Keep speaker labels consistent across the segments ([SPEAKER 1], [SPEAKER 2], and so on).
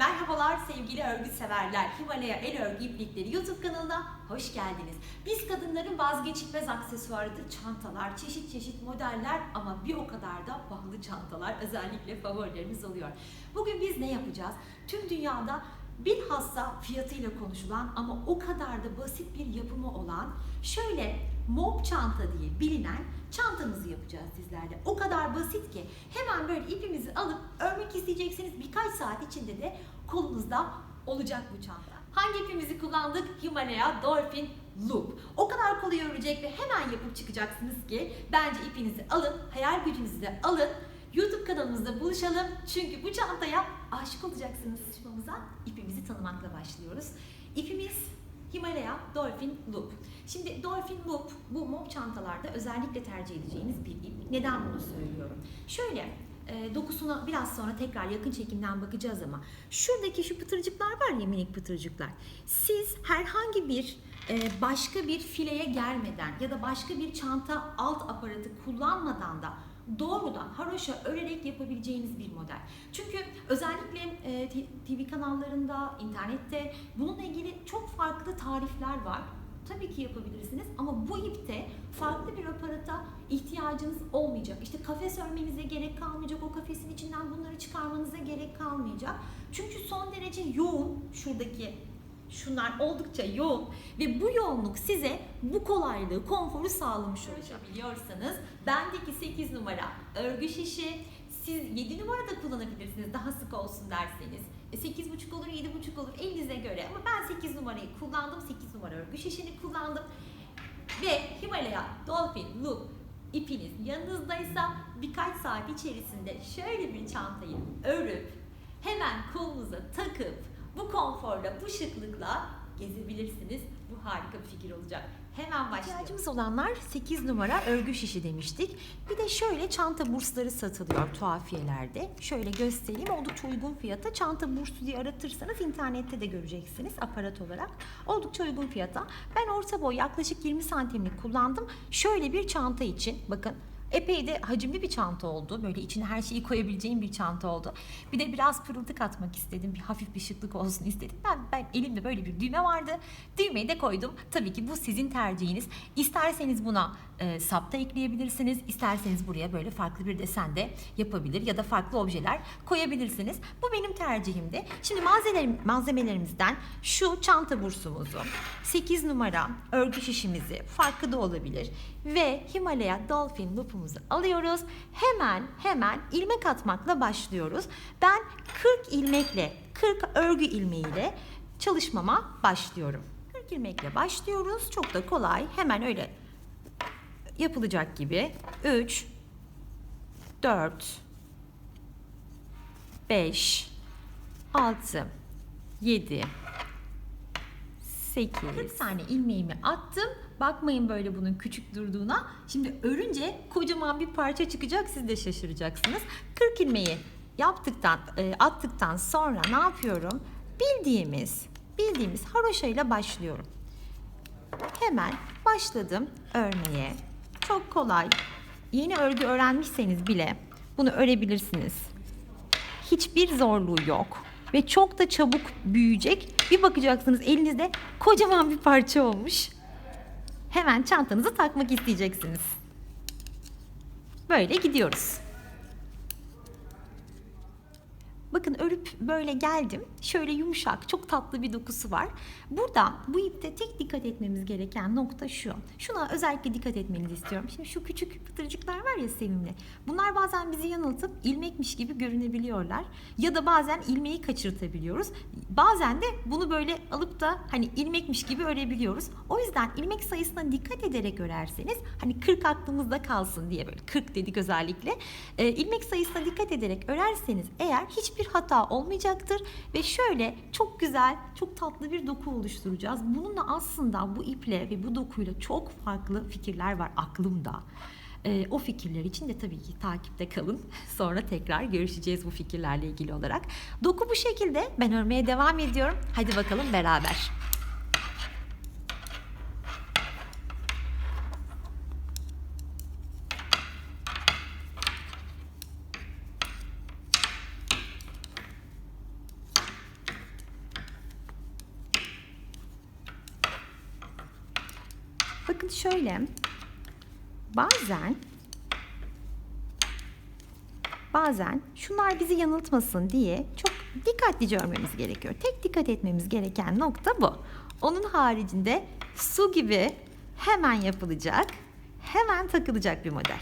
[SPEAKER 1] Merhabalar sevgili örgü severler. Himalaya El Örgü İplikleri YouTube kanalına hoş geldiniz. Biz kadınların vazgeçilmez aksesuarıdır çantalar, çeşit çeşit modeller ama bir o kadar da pahalı çantalar özellikle favorilerimiz oluyor. Bugün biz ne yapacağız? Tüm dünyada bilhassa fiyatıyla konuşulan ama o kadar da basit bir yapımı olan şöyle mob çanta diye bilinen çantamızı yapacağız sizlerle. O kadar basit ki hemen böyle ipimizi alıp örmek isteyeceksiniz. Birkaç saat içinde de kolunuzda olacak bu çanta. Hangi ipimizi kullandık? Himalaya Dolphin Loop. O kadar kolay örecek ve hemen yapıp çıkacaksınız ki bence ipinizi alın, hayal gücünüzü de alın. YouTube kanalımızda buluşalım. Çünkü bu çantaya aşık olacaksınız. Çalışmamıza ipimizi tanımakla başlıyoruz. İpimiz Himalaya Dolphin Loop. Şimdi Dolphin Loop bu mob çantalarda özellikle tercih edeceğiniz bir ip. Neden bunu söylüyorum? Şöyle e, dokusuna biraz sonra tekrar yakın çekimden bakacağız ama şuradaki şu pıtırcıklar var ya minik pıtırcıklar. Siz herhangi bir e, başka bir fileye gelmeden ya da başka bir çanta alt aparatı kullanmadan da doğrudan haroşa örerek yapabileceğiniz bir model. Çünkü özellikle e, TV kanallarında, internette bununla ilgili çok farklı tarifler var. Tabii ki yapabilirsiniz ama bu ipte farklı bir aparata ihtiyacınız olmayacak. İşte kafes örmenize gerek kalmayacak. O kafesin içinden bunları çıkarmanıza gerek kalmayacak. Çünkü son derece yoğun şuradaki şunlar oldukça yoğun ve bu yoğunluk size bu kolaylığı, konforu sağlamış olacak. Biliyorsanız bendeki 8 numara örgü şişi siz 7 numara da kullanabilirsiniz daha sık olsun derseniz. E, 8,5 olur, 7,5 olur elinize göre ama ben 8 numarayı kullandım. 8 numara örgü şişini kullandım. Ve Himalaya Dolphin Loop ipiniz yanınızdaysa birkaç saat içerisinde şöyle bir çantayı örüp hemen kolunuza takıp bu konforla, bu şıklıkla gezebilirsiniz. Bu harika bir fikir olacak. Hemen başlayalım.
[SPEAKER 2] İhtiyacımız olanlar 8 numara örgü şişi demiştik. Bir de şöyle çanta bursları satılıyor tuhafiyelerde. Şöyle göstereyim oldukça uygun fiyata. Çanta bursu diye aratırsanız internette de göreceksiniz aparat olarak. Oldukça uygun fiyata. Ben orta boy yaklaşık 20 santimlik kullandım. Şöyle bir çanta için bakın Epey de hacimli bir çanta oldu. Böyle içine her şeyi koyabileceğim bir çanta oldu. Bir de biraz pırıltı katmak istedim. Bir hafif bir şıklık olsun istedim. Ben, ben elimde böyle bir düğme vardı. Düğmeyi de koydum. Tabii ki bu sizin tercihiniz. İsterseniz buna e, sapta ekleyebilirsiniz. İsterseniz buraya böyle farklı bir desen de yapabilir ya da farklı objeler koyabilirsiniz. Bu benim tercihimdi. Şimdi malzemelerim, malzemelerimizden şu çanta bursumuzu, 8 numara örgü şişimizi, farklı da olabilir ve Himalaya Dolphin loop'umuzu alıyoruz. Hemen hemen ilmek atmakla başlıyoruz. Ben 40 ilmekle, 40 örgü ilmeğiyle çalışmama başlıyorum. 40 ilmekle başlıyoruz. Çok da kolay. Hemen öyle yapılacak gibi 3 4 5 6 7 8 40 tane ilmeğimi attım. Bakmayın böyle bunun küçük durduğuna. Şimdi örünce kocaman bir parça çıkacak. Siz de şaşıracaksınız. 40 ilmeği yaptıktan, e, attıktan sonra ne yapıyorum? Bildiğimiz, bildiğimiz haroşa ile başlıyorum. Hemen başladım örmeye. Çok kolay. Yeni örgü öğrenmişseniz bile bunu örebilirsiniz. Hiçbir zorluğu yok ve çok da çabuk büyüyecek. Bir bakacaksınız elinizde kocaman bir parça olmuş. Hemen çantanızı takmak isteyeceksiniz. Böyle gidiyoruz. Bakın örüp böyle geldim. Şöyle yumuşak, çok tatlı bir dokusu var. Burada bu ipte tek dikkat etmemiz gereken nokta şu. Şuna özellikle dikkat etmenizi istiyorum. Şimdi şu küçük pıtırcıklar var ya sevimli. Bunlar bazen bizi yanıltıp ilmekmiş gibi görünebiliyorlar. Ya da bazen ilmeği kaçırtabiliyoruz. Bazen de bunu böyle alıp da hani ilmekmiş gibi örebiliyoruz. O yüzden ilmek sayısına dikkat ederek örerseniz hani 40 aklımızda kalsın diye böyle 40 dedik özellikle. Ee, ilmek sayısına dikkat ederek örerseniz eğer hiçbir hata olmayacaktır ve şöyle çok güzel, çok tatlı bir doku oluşturacağız. Bununla aslında bu iple ve bu dokuyla çok farklı fikirler var aklımda. Ee, o fikirler için de tabii ki takipte kalın. Sonra tekrar görüşeceğiz bu fikirlerle ilgili olarak. Doku bu şekilde. Ben örmeye devam ediyorum. Hadi bakalım beraber. Bakın şöyle. Bazen bazen şunlar bizi yanıltmasın diye çok dikkatlice örmemiz gerekiyor. Tek dikkat etmemiz gereken nokta bu. Onun haricinde su gibi hemen yapılacak, hemen takılacak bir model.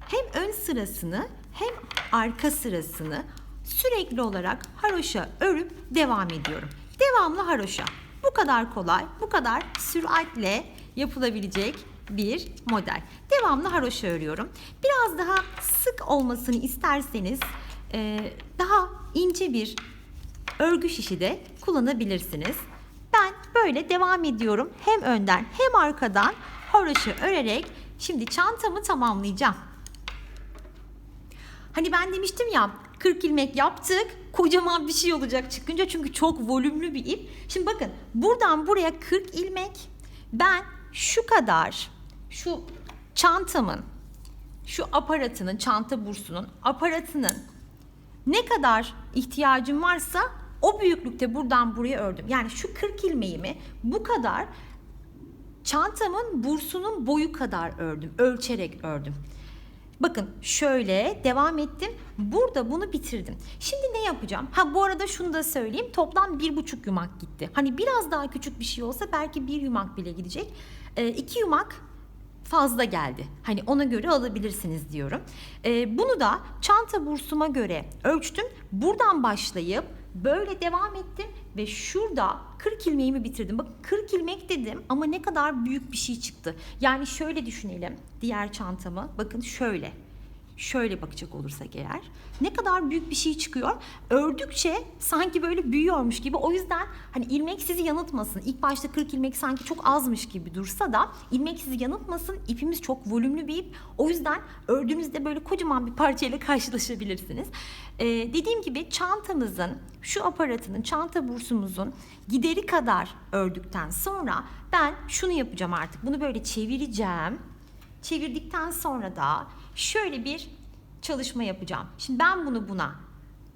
[SPEAKER 2] Hem ön sırasını hem arka sırasını sürekli olarak haroşa örüp devam ediyorum. Devamlı haroşa. Bu kadar kolay, bu kadar süratle yapılabilecek bir model. Devamlı haroşa örüyorum. Biraz daha sık olmasını isterseniz e, daha ince bir örgü şişi de kullanabilirsiniz. Ben böyle devam ediyorum. Hem önden hem arkadan haroşa örerek şimdi çantamı tamamlayacağım. Hani ben demiştim ya 40 ilmek yaptık. Kocaman bir şey olacak çıkınca çünkü çok volümlü bir ip. Şimdi bakın buradan buraya 40 ilmek. Ben şu kadar şu çantamın şu aparatının çanta bursunun aparatının ne kadar ihtiyacım varsa o büyüklükte buradan buraya ördüm. Yani şu 40 ilmeğimi bu kadar çantamın bursunun boyu kadar ördüm. Ölçerek ördüm. Bakın şöyle devam ettim. Burada bunu bitirdim. Şimdi ne yapacağım? Ha bu arada şunu da söyleyeyim. Toplam bir buçuk yumak gitti. Hani biraz daha küçük bir şey olsa belki bir yumak bile gidecek. Ee, iki yumak fazla geldi. Hani ona göre alabilirsiniz diyorum. Ee, bunu da çanta bursuma göre ölçtüm. Buradan başlayıp böyle devam ettim ve şurada 40 ilmeğimi bitirdim. Bakın 40 ilmek dedim ama ne kadar büyük bir şey çıktı. Yani şöyle düşünelim diğer çantamı. Bakın şöyle. Şöyle bakacak olursak eğer ne kadar büyük bir şey çıkıyor. Ördükçe sanki böyle büyüyormuş gibi. O yüzden hani ilmek sizi yanıltmasın. İlk başta 40 ilmek sanki çok azmış gibi dursa da ilmek sizi yanıltmasın. İpimiz çok volümlü bir ip. O yüzden ördüğünüzde böyle kocaman bir parçayla karşılaşabilirsiniz. Ee, dediğim gibi çantamızın şu aparatının çanta bursumuzun gideri kadar ördükten sonra ben şunu yapacağım artık. Bunu böyle çevireceğim. Çevirdikten sonra da şöyle bir çalışma yapacağım. Şimdi ben bunu buna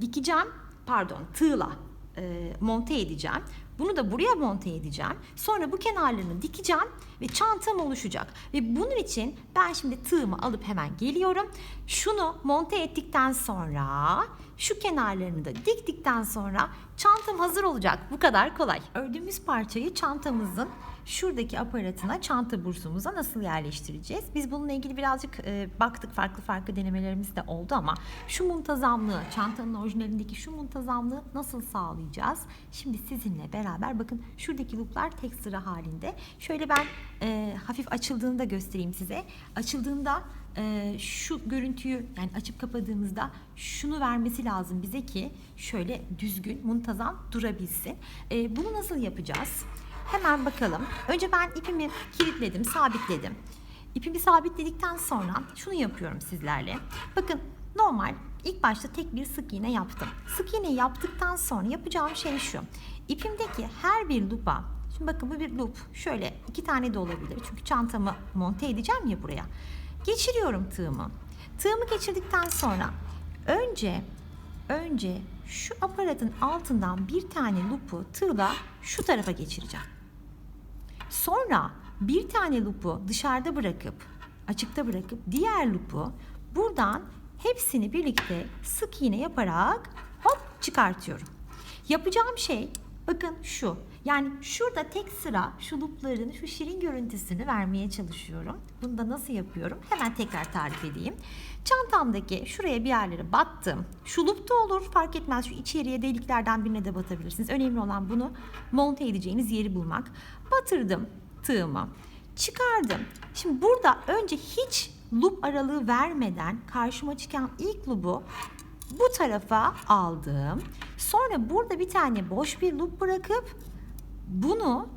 [SPEAKER 2] dikeceğim. Pardon tığla e, monte edeceğim. Bunu da buraya monte edeceğim. Sonra bu kenarlarını dikeceğim ve çantam oluşacak. Ve bunun için ben şimdi tığımı alıp hemen geliyorum. Şunu monte ettikten sonra şu kenarlarını da diktikten sonra çantam hazır olacak. Bu kadar kolay. Ördüğümüz parçayı çantamızın şuradaki aparatına çanta bursumuza nasıl yerleştireceğiz? Biz bununla ilgili birazcık e, baktık farklı farklı denemelerimiz de oldu ama şu muntazamlığı çantanın orijinalindeki şu muntazamlığı nasıl sağlayacağız? Şimdi sizinle beraber bakın şuradaki looplar tek sıra halinde. Şöyle ben e, hafif açıldığını da göstereyim size. Açıldığında e, şu görüntüyü yani açıp kapadığımızda şunu vermesi lazım bize ki şöyle düzgün muntazam durabilsin. E, bunu nasıl yapacağız? Hemen bakalım. Önce ben ipimi kilitledim, sabitledim. İpimi sabitledikten sonra şunu yapıyorum sizlerle. Bakın normal ilk başta tek bir sık iğne yaptım. Sık iğne yaptıktan sonra yapacağım şey şu. İpimdeki her bir loop'a Şimdi bakın bu bir loop. Şöyle iki tane de olabilir. Çünkü çantamı monte edeceğim ya buraya. Geçiriyorum tığımı. Tığımı geçirdikten sonra önce önce şu aparatın altından bir tane loop'u tığla şu tarafa geçireceğim. Sonra bir tane lupu dışarıda bırakıp açıkta bırakıp diğer lupu buradan hepsini birlikte sık iğne yaparak hop çıkartıyorum. Yapacağım şey bakın şu. Yani şurada tek sıra şu lupların şu şirin görüntüsünü vermeye çalışıyorum. Bunu da nasıl yapıyorum? Hemen tekrar tarif edeyim. Çantamdaki şuraya bir yerlere battım. Şu loop da olur fark etmez. Şu içeriye deliklerden birine de batabilirsiniz. Önemli olan bunu monte edeceğiniz yeri bulmak. Batırdım tığımı. Çıkardım. Şimdi burada önce hiç loop aralığı vermeden karşıma çıkan ilk loop'u bu tarafa aldım. Sonra burada bir tane boş bir loop bırakıp bunu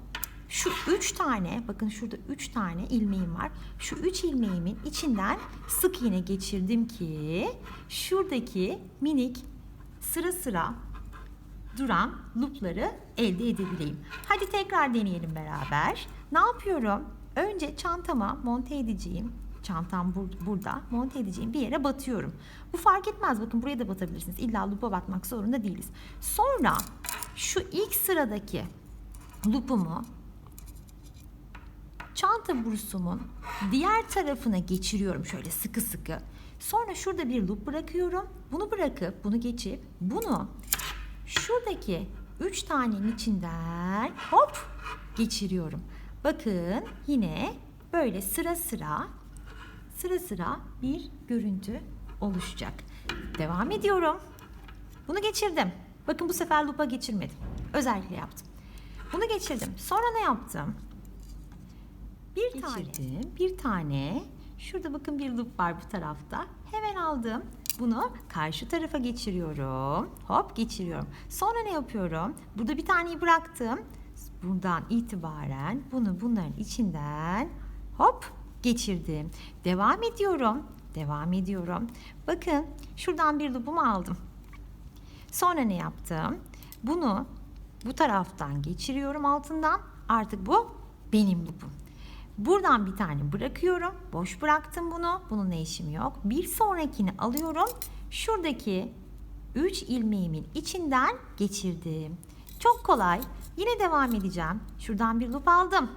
[SPEAKER 2] şu üç tane bakın şurada üç tane ilmeğim var. Şu üç ilmeğimin içinden sık iğne geçirdim ki şuradaki minik sıra sıra duran loopları elde edebileyim. Hadi tekrar deneyelim beraber. Ne yapıyorum? Önce çantama monte edeceğim çantam bur- burada monte edeceğim bir yere batıyorum. Bu fark etmez. Bakın buraya da batabilirsiniz. İlla loop'a batmak zorunda değiliz. Sonra şu ilk sıradaki lupumu çanta bursumun diğer tarafına geçiriyorum şöyle sıkı sıkı. Sonra şurada bir lup bırakıyorum. Bunu bırakıp bunu geçip bunu şuradaki üç tanenin içinden hop geçiriyorum. Bakın yine böyle sıra sıra sıra sıra bir görüntü oluşacak. Devam ediyorum. Bunu geçirdim. Bakın bu sefer lupa geçirmedim. Özellikle yaptım. Bunu geçirdim. Sonra ne yaptım? Bir geçirdim. Bir tane. Şurada bakın bir loop var bu tarafta. Hemen aldım. Bunu karşı tarafa geçiriyorum. Hop geçiriyorum. Sonra ne yapıyorum? Burada bir taneyi bıraktım. Buradan itibaren bunu bunların içinden hop geçirdim. Devam ediyorum. Devam ediyorum. Bakın şuradan bir loopumu aldım. Sonra ne yaptım? Bunu bu taraftan geçiriyorum altından. Artık bu benim loopum. Buradan bir tane bırakıyorum. Boş bıraktım bunu. Bunun ne işim yok. Bir sonrakini alıyorum. Şuradaki 3 ilmeğimin içinden geçirdim. Çok kolay. Yine devam edeceğim. Şuradan bir loop aldım.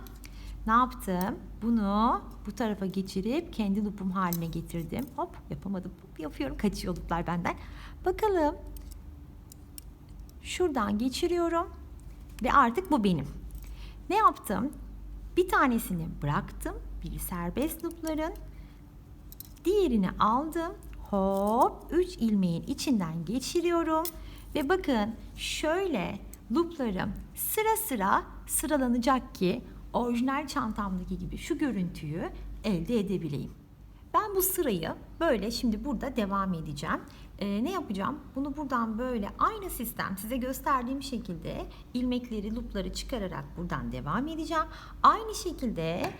[SPEAKER 2] Ne yaptım? Bunu bu tarafa geçirip kendi loopum haline getirdim. Hop yapamadım. Hop, yapıyorum. Kaçıyor looplar benden. Bakalım. Şuradan geçiriyorum. Ve artık bu benim. Ne yaptım? Bir tanesini bıraktım. Biri serbest loopların. Diğerini aldım. Hop 3 ilmeğin içinden geçiriyorum. Ve bakın şöyle looplarım sıra sıra sıralanacak ki orijinal çantamdaki gibi şu görüntüyü elde edebileyim. Ben bu sırayı böyle şimdi burada devam edeceğim. Ee, ne yapacağım? Bunu buradan böyle aynı sistem size gösterdiğim şekilde ilmekleri, loopları çıkararak buradan devam edeceğim. Aynı şekilde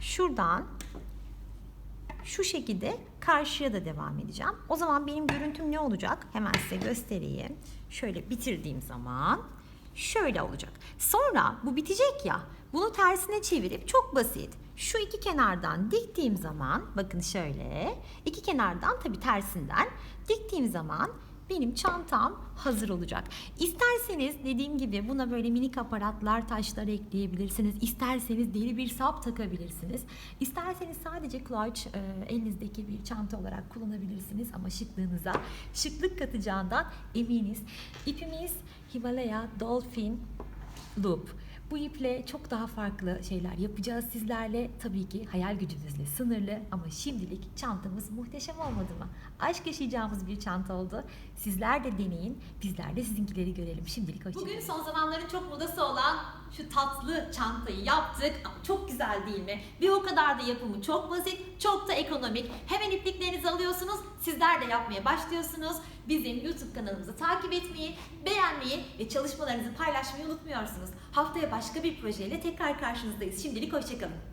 [SPEAKER 2] şuradan şu şekilde karşıya da devam edeceğim. O zaman benim görüntüm ne olacak? Hemen size göstereyim. Şöyle bitirdiğim zaman şöyle olacak. Sonra bu bitecek ya. Bunu tersine çevirip çok basit. Şu iki kenardan diktiğim zaman bakın şöyle iki kenardan tabi tersinden diktiğim zaman benim çantam hazır olacak. İsterseniz dediğim gibi buna böyle minik aparatlar, taşlar ekleyebilirsiniz. İsterseniz deri bir sap takabilirsiniz. İsterseniz sadece clutch e, elinizdeki bir çanta olarak kullanabilirsiniz ama şıklığınıza şıklık katacağından eminiz. İpimiz Himalaya Dolphin Loop. Bu iple çok daha farklı şeyler yapacağız sizlerle. Tabii ki hayal gücünüzle sınırlı ama şimdilik çantamız muhteşem olmadı mı? Aşk yaşayacağımız bir çanta oldu. Sizler de deneyin, bizler de sizinkileri görelim. Şimdilik hoşçakalın.
[SPEAKER 1] Bugün son zamanların çok modası olan şu tatlı çantayı yaptık. Çok güzel değil mi? Bir o kadar da yapımı çok basit, çok da ekonomik. Hemen ipliklerinizi alıyorsunuz, sizler de yapmaya başlıyorsunuz. Bizim YouTube kanalımızı takip etmeyi, beğenmeyi ve çalışmalarınızı paylaşmayı unutmuyorsunuz. Haftaya başka bir projeyle tekrar karşınızdayız. Şimdilik hoşçakalın.